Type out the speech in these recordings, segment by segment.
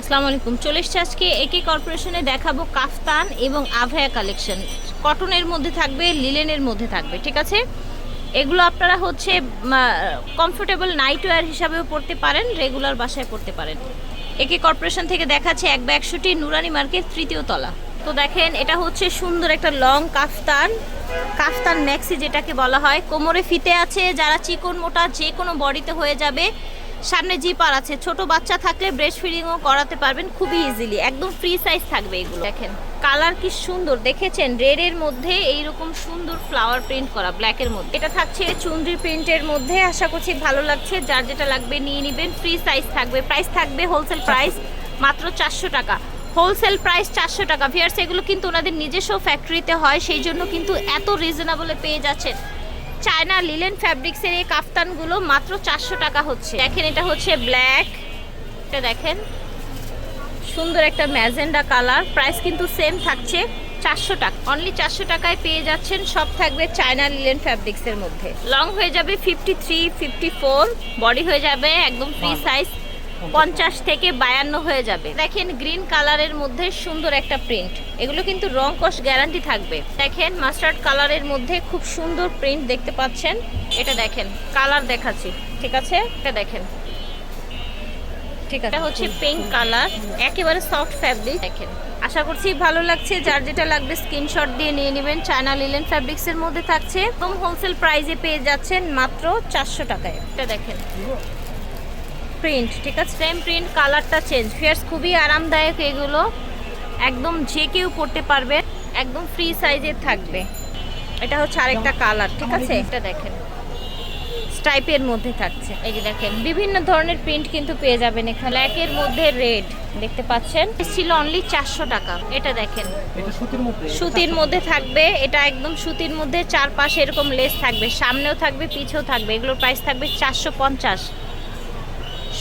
আসসালামু আলাইকুম। চলে এসছে আজকে একে কর্পোরেশনে দেখাবো কাফতান এবং আভায়া কালেকশন। কটনের মধ্যে থাকবে, লিলেনের মধ্যে থাকবে, ঠিক আছে? এগুলো আপনারা হচ্ছে কমফোর্টেবল নাইট ওয়্যার হিসাবেও পড়তে পারেন রেগুলার বাসায় পড়তে পারেন। একে কর্পোরেশন থেকে দেখাচ্ছে এক বা একশোটি নুরানি মার্কেট তৃতীয় তলা। তো দেখেন, এটা হচ্ছে সুন্দর একটা লং কাফতান কাফতান ম্যাক্সি যেটাকে বলা হয়। কোমরে ফিতে আছে, যারা চিকন মোটা যে কোনো বডিতে হয়ে যাবে। সামনে জিপার আছে। ছোট বাচ্চা থাকলে ব্রেস্ট ফিডিংও করাতে পারবেন খুবই ইজিলি একদম ফ্রি সাইজ থাকবে এগুলো। দেখেন কালার কি সুন্দর। দেখেছেন? রেড এর মধ্যে এইরকম সুন্দর ফ্লাওয়ার প্রিন্ট করা ব্ল্যাক এর মধ্যে। এটা থাকছে চুনরি প্রিন্টের মধ্যে। আশা করছি ভালো লাগছে। যার যেটা লাগবে নিয়ে নেবেন। ফ্রি সাইজ থাকবে। প্রাইস থাকবে হোলসেল প্রাইস মাত্র চারশো টাকা। হোলসেল প্রাইস চারশো টাকা। ভিয়ার্স এগুলো কিন্তু ওনাদের নিজস্ব ফ্যাক্টরিতে হয়। সেই জন্য কিন্তু এত রিজনেবলে পেয়ে যাচ্ছেন। চায়না লিলেন ফ্যাব্রিক্সের এই কাফতানগুলো মাত্র চারশো টাকা হচ্ছে। দেখেন এটা হচ্ছে ব্ল্যাক। এটা দেখেন সুন্দর একটা ম্যাজেন্ডা কালার। প্রাইস কিন্তু সেম থাকছে চারশো টাকা অনলি চারশো টাকায় পেয়ে যাচ্ছেন। সব থাকবে চায়না লিলেন ফ্যাব্রিক্সের মধ্যে। লং হয়ে যাবে fifty three fifty four body হয়ে যাবে একদম ফ্রি সাইজ পঞ্চাশ থেকে বায়ান্ন হয়ে যাবে। দেখেন গ্রিন কালারের মধ্যে সুন্দর একটা প্রিন্ট। এগুলো কিন্তু রং কস গ্যারান্টি থাকবে। দেখেন মাস্টার্ড কালারের মধ্যে খুব সুন্দর প্রিন্ট দেখতে পাচ্ছেন। এটা দেখেন, কালার দেখাচ্ছি, ঠিক আছে? এটা দেখেন। ঠিক এটা হচ্ছে পিঙ্ক কালার, একেবারে সফট ফ্যাব্রিক দেখেন, আশা করছি ভালো লাগছে। যার যেটা লাগবে স্ক্রিনশট দিয়ে নিয়ে নেবেন। চায়না লিলেন মধ্যে থাকছে। হোলসেল পেয়ে যাচ্ছেন মাত্র চারশো টাকায়। এটা দেখেন। প্রিন্ট ঠিক আছে? সেম প্রিন্ট কালারটা চেঞ্জ ফেয়ার্স খুবই আরামদায়ক এগুলো। একদম যে কেউ পড়তে পারবে একদম ফ্রি সাইজের থাকবে। এটা হচ্ছে আরেকটা কালার ঠিক আছে? এটা দেখেন। স্টাইপের মধ্যে থাকছে। এই যে দেখেন বিভিন্ন ধরনের প্রিন্ট কিন্তু পেয়ে যাবেন এখানে। ব্ল্যাকের মধ্যে রেড দেখতে পাচ্ছেন? ছিল অনলি চারশো টাকা। এটা দেখেন। এটা সুতির মধ্যে। সুতির মধ্যে থাকবে। এটা একদম সুতির মধ্যে চারপাশে এরকম লেস থাকবে। সামনেও থাকবে পিছেও থাকবে। এগুলোর প্রাইস থাকবে চারশো পঞ্চাশ।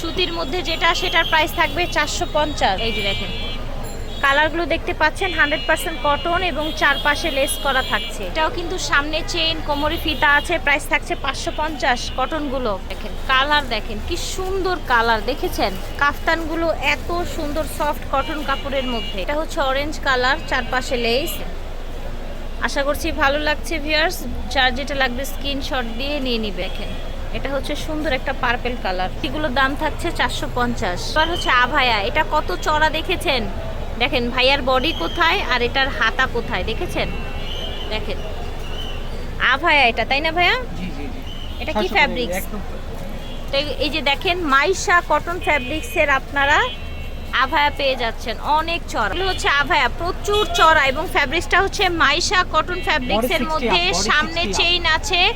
সুতির মধ্যে যেটা, সেটার প্রাইস থাকবে চারশো পঞ্চাশ। এই যে দেখেন কালারগুলো দেখতে পাচ্ছেন হান্ড্রেড পার্সেন্ট কটন এবং চারপাশে লেস করা থাকছে। এটাও কিন্তু সামনে চেইন কোমরে ফিতা আছে প্রাইস থাকছে পাঁচশো পঞ্চাশ কটনগুলো দেখেন কালার দেখেন, কি সুন্দর কালার দেখেছেন? কাফতানগুলো এত সুন্দর সফট কটন কাপড়ের মধ্যে। এটা হচ্ছে অরেঞ্জ কালার চারপাশে লেস আশা করছি ভালো লাগছে ভিয়ার্স যার যেটা লাগবে স্ক্রিনশট দিয়ে নিয়ে নিবে। দেখেন এটা হচ্ছে সুন্দর একটা পার্পেল কালার এগুলোর দাম থাকছে চারশো পঞ্চাশ। এবার হচ্ছে আভায়া এটা কত চড়া দেখেছেন? দেখেন ভাইয়ার বডি কোথায় আর এটার হাতা কোথায় দেখেছেন? দেখেন। আভায়া এটা তাই না ভাইয়া? এটা কি 700 টাকা, fabrics? একদম তো এই- যে দেখেন মাইশা কটন ফ্যাব্রিক্সের আপনারা আভায়া পেয়ে যাচ্ছেন। অনেক চড়া। এগুলো হচ্ছে আভায়া প্রচুর চড়া এবং ফ্যাব্রিক্সটা হচ্ছে মাইশা কটন ফ্যাব্রিক্সের 60 মধ্যে সামনে চেইন আছে।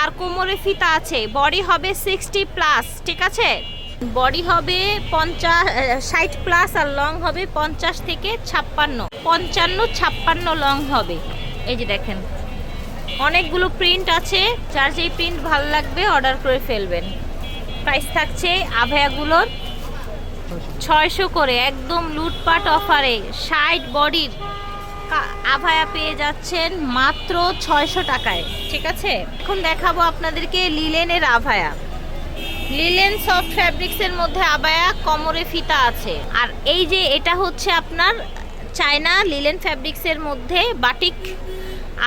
আর কোমরে ফিতা আছে। বডি হবে সিক্সটি প্লাস, ঠিক আছে? বডি হবে পঞ্চাশ ষাট প্লাস আর লং হবে পঞ্চাশ থেকে ছাপ্পান্ন। পঞ্চান্ন, ছাপ্পান্ন লং হবে। এই যে দেখেন, অনেকগুলো প্রিন্ট আছে। যার যেই প্রিন্ট ভালো লাগবে অর্ডার করে ফেলবেন। প্রাইস থাকছে আভায়াগুলোর ছয়শো করে, একদম লুটপাট অফারে ষাট বডির। আভায়া পেয়ে যাচ্ছেন মাত্র ছয়শো টাকায়, ঠিক আছে? এখন দেখাবো আপনাদেরকে লিলেনের আভায়া। লিলেন সফট ফ্যাব্রিক্সের মধ্যে আবায়া কোমরে ফিতা আছে। আর এই যে এটা হচ্ছে আপনার চায়না লিলেন ফ্যাব্রিক্সের মধ্যে বাটিক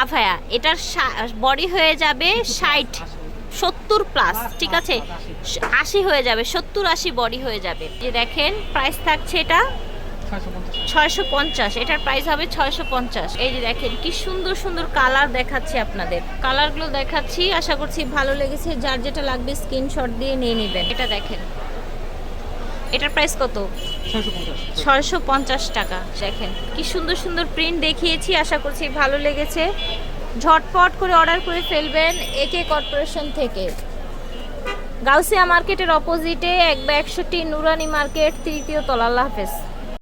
আভায়া। এটার বডি হয়ে যাবে ষাট, সত্তর প্লাস, ঠিক আছে? আশি হয়ে যাবে, সত্তর আশি বডি হয়ে যাবে। যে দেখেন প্রাইস থাকছে এটা 650 ছয়শো পঞ্চাশ। এটার প্রাইস হবে ছয়শো পঞ্চাশ। এই যে দেখেন কি সুন্দর সুন্দর কালার দেখাচ্ছি আপনাদের। কালারগুলো দেখাচ্ছি আশা করছি ভালো লেগেছে। যার যেটা লাগবে স্ক্রিনশট দিয়ে নিয়ে নেবেন। এটা দেখেন। এটার প্রাইস কত? ছয়শো পঞ্চাশ। টাকা। দেখেন কি সুন্দর সুন্দর প্রিন্ট দেখিয়েছি। আশা করছি ভালো লেগেছে। ঝটপট করে অর্ডার করে ফেলবেন একে কর্পোরেশন থেকে। গাউসিয়া মার্কেটের অপোজিটে এক বা একষট্টি নুরানি মার্কেট তৃতীয় তলা। আল্লাহ হাফেজ।